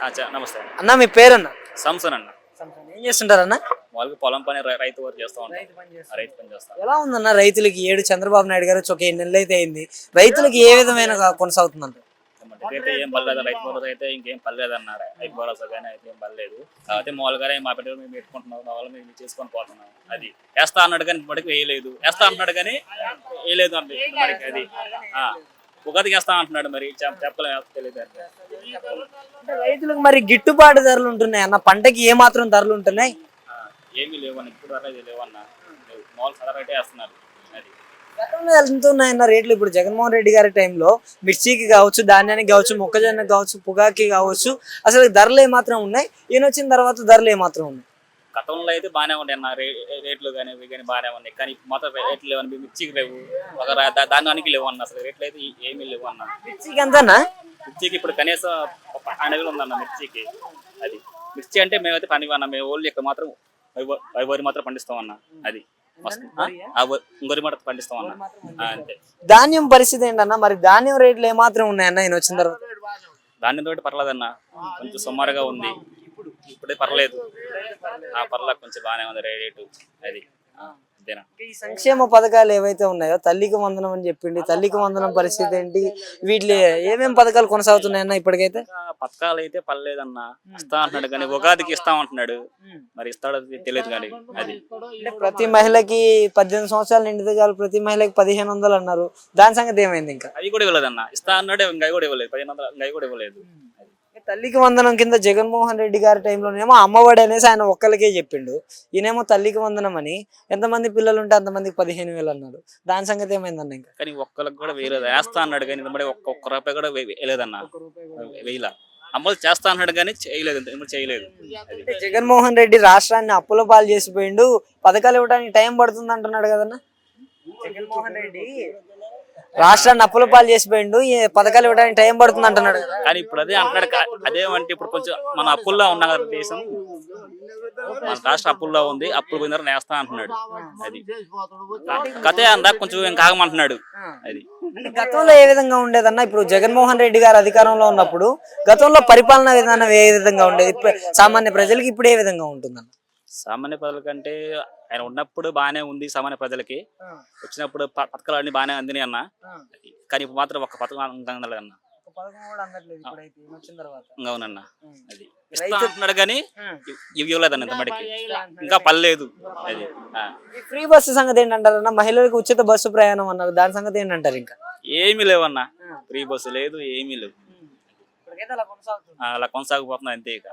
నమస్తే అన్న. అన్న మీ పేరన్న? సంసన్ అన్న. ఏం చేస్తుంటారన్న? వాళ్ళకి పొలం పని రైతు వర్క్ చేస్తూ ఉంటాం. ఆ, రైతు పని చేస్తాం. ఎలా ఉందన్న రైతులకి? ఏడు చంద్రబాబు నాయుడు గారు ఒక ఏడు నెలలు అయితే అయింది. రైతులకి ఏ విధమైన కొనసాగుతుందంట? అయితే ఏం పర్లేదు? రైతు భరోసా అయితే ఇంకేం పర్లేదు అన్నారు రైతు భరోసా కానీ అయితే ఏం పర్లేదు. కాబట్టి మామూలుగానే మా బిడ్డలు మేము పెట్టుకుంటున్నాం. వాళ్ళు మేము చేసుకొని పోతున్నాం. అది వేస్తా అన్నాడు కానీ ఇప్పటికి వేయలేదు. వేస్తా అంటున్నాడు కానీ వేయలేదు మరికి అది. ఉగాదికి వేస్తా అంటున్నాడు మరి. తెలియదు రైతులకు మరి గిట్టుబాటు ధరలు ఉంటున్నాయి అన్న పంటకి ఏ మాత్రం ధరలు ఉంటున్నాయి? ఏమీ లేవన్న ఇప్పుడు అనేది లేవన్న లేవు. మామూలు సదా రైతే వేస్తున్నారు. అది. గతంలో ఎంత ఉన్నాయన్న రేట్లు? ఇప్పుడు జగన్మోహన్ రెడ్డి గారి టైంలో మిర్చికి కావచ్చు ధాన్యానికి కావచ్చు మొక్కజొన్నకి కావచ్చు పొగాకి కావచ్చు అసలు ధరలు ఏమాత్రం ఉన్నాయి? ఈయన వచ్చిన తర్వాత ధరలు ఏమాత్రం ఉన్నాయి? గతంలో అయితే బాగానే ఉన్నాయి అన్న. రే- రేట్లు కానీ ఇవి కానీ బాగానే ఉన్నాయి. కానీ మాత్రం రేట్లు లేవని మిర్చికి లేవు. ఒక ధాన్యానికి లేవు అన్న అసలు. రేట్లు అయితే ఏమీ లేవు అన్న. మిర్చికి ఎంతనా మిర్చికి ఇప్పుడు కనీసం పన్నెండు ఉందన్న మిర్చికి. అది మిర్చి అంటే మేమైతే పని అన్న. మేము ఓన్లీ ఇక్కడ మాత్రం వరి- మాత్రం పండిస్తాం అన్న. అది వరి- మాత్రం పండిస్తాం అన్న. ఆ, అంతే. ధాన్యం పరిస్థితి ఏంటన్నా? మరి ధాన్యం రేట్లు ఏమాత్రం ఉన్నాయన్న? ఈయన వచ్చిన తర్వాత? ధాన్యం తోటి పర్లేదన్న. కొంచెం సుమారుగా ఉంది. ఇప్పుడే పర్లేదు. ఆ పర్లేదు కొంచెం బాగానే ఉంది రే- అది. అంతేనా ఈ సంక్షేమ పథకాలు ఏవైతే ఉన్నాయో తల్లికి వందనం అని చెప్పిండి తల్లికి వందనం పరిస్థితి ఏంటి? వీటిలో ఏమేం పథకాలు కొనసాగుతున్నాయన్న ఇప్పటికైతే? పథకాలు అయితే పర్లేదన్న. ఇస్తా అంటున్నాడు కానీ ఉగాదికి ఇస్తా అంటున్నాడు. మరి ఇస్తాడో తెలియదు కానీ అది. అంటే ప్రతి మహిళకి పద్దెనిమిది సంవత్సరాలు నిండితే చాలు ప్రతి మహిళకి పదిహేను వందలు అన్నారు. దాని సంగతి ఏమైంది ఇంకా? అవి కూడా ఇవ్వలేదన్న. ఇస్తా అన్నాడు ఇంకా కూడా ఇవ్వలేదు. పదిహేను వందలు ఇంకా కూడా ఇవ్వలేదు. అది. తల్లికి వందనం కింద జగన్మోహన్ రెడ్డి గారి టైంలోనేమో అమ్మఒడి అనేసి ఆయన ఒక్కరికే చెప్పిండు. ఈయనేమో తల్లికి వందనం అని. ఎంతమంది పిల్లలు ఉంటే అంతమందికి పదిహేను వేలు అన్నాడు దాని సంగతి ఏమైందన్న ఇంకా? కానీ ఒక్కరికి కూడా వేయలేదు. వేస్తా అన్నాడు కానీ మరి ఒక్క ఒక్క రూపాయి కూడా వేయలేదన్న. వేయలా. అమలు చేస్తా అన్నాడు కానీ చేయలేదు చేయలేదు. జగన్మోహన్ రెడ్డి రాష్ట్రాన్ని అప్పుల పాలు చేసిపోయిండు. పథకాలు ఇవ్వడానికి టైం పడుతుంది అంటున్నాడు కదన్నా? జగన్మోహన్ రెడ్డి రాష్ట్రాన్ని అప్పుల పాలు చేసిపోయిండు. ఈ పథకాలు ఇవ్వడానికి టైం పడుతుంది అంటున్నాడు. కానీ ఇప్పుడు అదే అంటున్నాడు అదేమంటే ఇప్పుడు కొంచెం మన అప్పుల్లో ఉన్నాం కదా దేశం. మన రాష్ట్ర అప్పుల్లో ఉంది. అప్పులు పోయిన నేస్తా అంటున్నాడు. అది. కథే అందా కొంచెం ఏం కాగమంటున్నాడు అది. గతంలో ఏ విధంగా ఉండేదన్న ఇప్పుడు జగన్మోహన్ రెడ్డి గారు అధికారంలో ఉన్నప్పుడు గతంలో పరిపాలనా విధానం ఏ విధంగా ఉండేది? ఇప్పుడు సామాన్య ప్రజలకి ఇప్పుడు ఏ విధంగా ఉంటుందన్న? సామాన్య ప్రజల కంటే ఆయన ఉన్నప్పుడు బాగానే ఉంది సామాన్య ప్రజలకి. వచ్చినప్పుడు ప- పథకాలు అన్ని బాగానే అందినాయి అన్న. కానీ ఇప్పుడు మాత్రం ఒక పథకం అందలేదు అన్న. ఇంకా అవునన్న. అది. ఇస్తా అంటున్నాడు కానీ ఇవ్- ఇవి ఇవ్వలేదన్న ఇంతమటికి. ఇంకా పర్లేదు అది. ఆ. ఈ ఫ్రీ బస్సు సంగతి మహిళలకు ఉచిత బస్సు ప్రయాణం అన్నారు దాని సంగతి ఏంటంటారు ఇంకా? ఏమీ లేవన్న. ఫ్రీ బస్సు లేదు ఏమీ లేవు. ఇప్పటికైతే అలా కొనసాగుతుంది. ఆ, అలా కొనసాగిపోతున్నా అంతే ఇక.